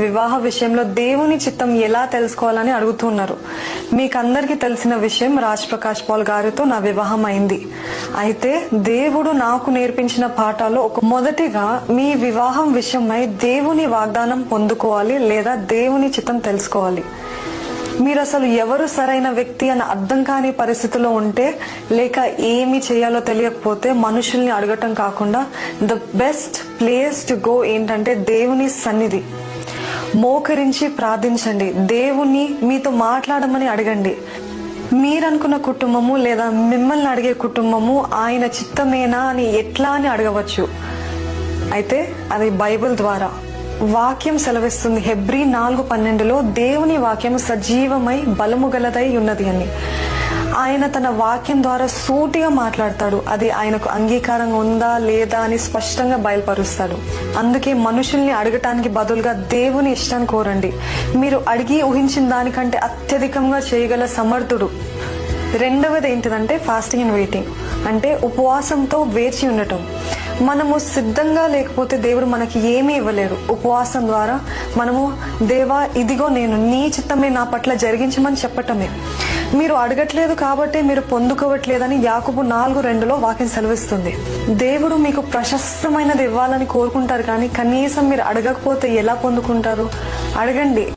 వివాహ విషయంలో దేవుని చిత్తం ఎలా తెలుసుకోవాలని అడుగుతున్నారు. మీకు అందరికీ తెలిసిన విషయం రాజ్ ప్రకాష్ పాల్ గారితో నా వివాహం అయింది. అయితే దేవుడు నాకు నేర్పించిన పాఠాలు ఒక మొదటిగా మీ వివాహం విషయమై దేవుని వాగ్దానం పొందుకోవాలి లేదా దేవుని చిత్తం తెలుసుకోవాలి. మీరు అసలు ఎవరు సరైన వ్యక్తి అని అర్థం కాని పరిస్థితిలో ఉంటే లేక ఏమి చేయాలో తెలియకపోతే మనుషుల్ని అడగటం కాకుండా the best place to go ఏంటంటే దేవుని సన్నిధి. మోకరించి ప్రార్థించండి. దేవుణ్ణి మీతో మాట్లాడమని అడగండి. మీరనుకున్న కుటుంబము లేదా మిమ్మల్ని అడిగే కుటుంబము ఆయన చిత్తమేనా అని ఎట్లా అని అడగవచ్చు. అయితే అది బైబిల్ ద్వారా వాక్యం సెలవిస్తుంది. హెబ్రి నాలుగు పన్నెండులో దేవుని వాక్యం సజీవమై బలము గలదై ఉన్నది అని. ఆయన తన వాక్యం ద్వారా సూటిగా మాట్లాడతాడు. అది ఆయనకు అంగీకారంగా ఉందా లేదా అని స్పష్టంగా బయలుపరుస్తాడు. అందుకే మనుషుల్ని అడగటానికి బదులుగా దేవుని ఇష్టాన్ని కోరండి. మీరు అడిగి ఊహించిన దానికంటే అత్యధికంగా చేయగల సమర్థుడు రెండవది ఏంటిదంటే ఫాస్టింగ్ అండ్ వెయిటింగ్ అంటే ఉపవాసంతో వేచి ఉండటం. మనము సిద్ధంగా లేకపోతే దేవుడు మనకి ఏమీ ఇవ్వలేడు. ఉపవాసం ద్వారా మనము దేవా ఇదిగో నేను నీ చిత్తమే నా పట్ల జరిగించమని చెప్పటమే. మీరు అడగట్లేదు కాబట్టి మీరు పొందుకోవట్లేదని యాకుబు నాలుగు రెండులో వాక్యం సెలవిస్తుంది. దేవుడు మీకు ప్రశస్తమైనది ఇవ్వాలని కోరుకుంటారు కానీ కనీసం మీరు అడగకపోతే ఎలా పొందుకుంటారు? అడగండి.